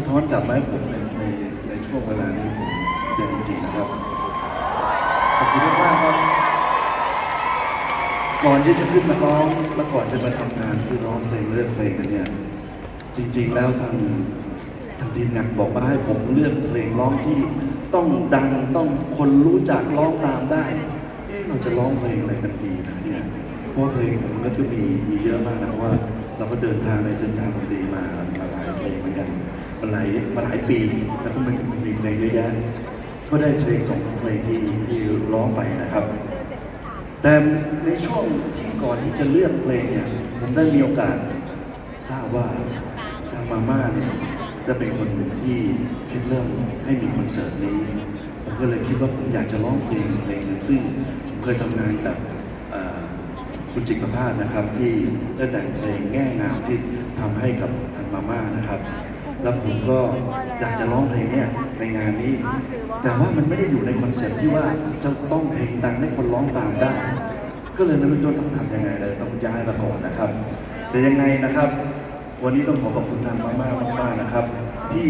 สะท้อนกลับมาให้ผมในในในช่วงเวลานี้ผมเต็มจริงๆนะครับขอบคุณมากครับ ก่อนที่จะขึ้นมาร้องและก่อนจะมาทำงานคือร้องเพลงเลือกเพลงกันเนี่ยจริง ๆ แล้วทางทางทีมงานบอกว่าให้ผมเลือกเพลงร้องที่ต้องดังต้องคนรู้จักร้องตามได้ เอ๊ะเราจะร้องเพลงอะไรกันดีนะเนี่ยเพราะเพลงผมก็จะมีมีเยอะมากนะเพราะว่า เราก็เดินทางในเส้นทางดนตรีมามาหลายเพลงเหมือนกันมาหลายมาหลายปีแล้วก็มันมีเพลงเยอะแยะก็ได้เพลงสองเพลงที่ที่ร้องไปนะครับ แต่ในช่วงที่ก่อนที่จะเลือกเพลงเนี่ยผมได้มีโอกาสทราบว่าทางมาม่าเนี่ยได้เป็นคนหนึ่งที่คิดเริ่มให้มีคอนเสิร์ตนี้ ผมก็เลยคิดว่าผมอยากจะร้องเพลงเพลงหนึงซึ่งผมเคยทำงานกับ คุณจิกประภาสนะครับ ที่ได้แต่งเพลงแง่งามที่ทำให้กับทางมาม่านะครับ แล้วผมก็อยากจะร้องเพลงเนี่ยในงานนี้ แต่ว่ามันไม่ได้อยู่ในคอนเซ็ปต์ที่ว่าจะต้องเพลงดังให้คนร้องตามได้ ก็เลยไม่รู้จะต้องทำยังไงเลยต้องย้ายมาก่อนนะครับแต่ยังไงนะครับ วันนี้ต้องขอขอบคุณทางมากๆมากๆนะครับ ที่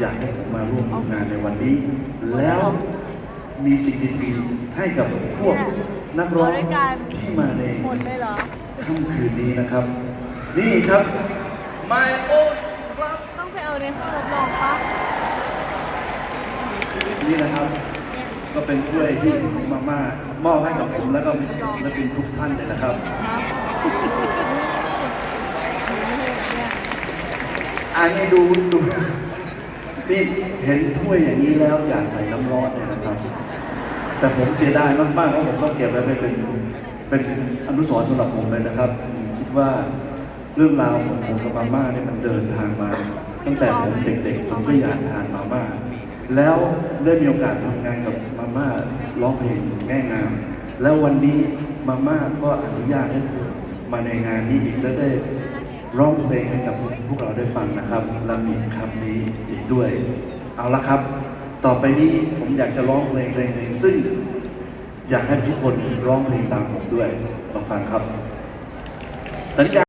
อยากให้ผมมาร่วมงานในวันนี้ แล้วมีสิ่งดีๆให้กับพวก นักร้องที่มาในหมดเลยเหรอค่ำคืนนี้นะครับ นี่ครับ My Own Club ต้องไปเอาในห้องรับรองปะนี่นะครับ ก็เป็นถ้วยที่คุณมาม่ามอบให้กับผมแล้วก็ศิลปินทุกท่านเลยนะครับอันนี้ดูดูนี่เห็นถ้วยอย่างนี้แล้วอยากใส่น้ำร้อนเลยนะครับ แต่ผมเสียดายมากๆเพราะผมต้องเก็บไว้เป็นเป็นอนุสรณ์สำหรับผมเลยนะครับ คิดว่าเรื่องราวของผมกับมาม่าเนี่ยมันเดินทางมา ตั้งแต่ผมเด็กๆ ผมก็อยากทานมาม่าแล้วได้มีโอกาสทำงานกับมาม่าร้องเพลงแง่งาม แล้ววันนี้มาม่าก็อนุญาตให้ผมมาในงานนี้อีกและได้ร้องเพลงให้กับพวกเราได้ฟังนะครับ และมีคำนี้อีกด้วย เอาละครับ ต่อไปนี้ผมอยากจะร้องเพลงเพลงหนึ่งซึ่ง อยากให้ทุกคนร้องเพลงตามผมด้วยลองฟังครับ สัญญา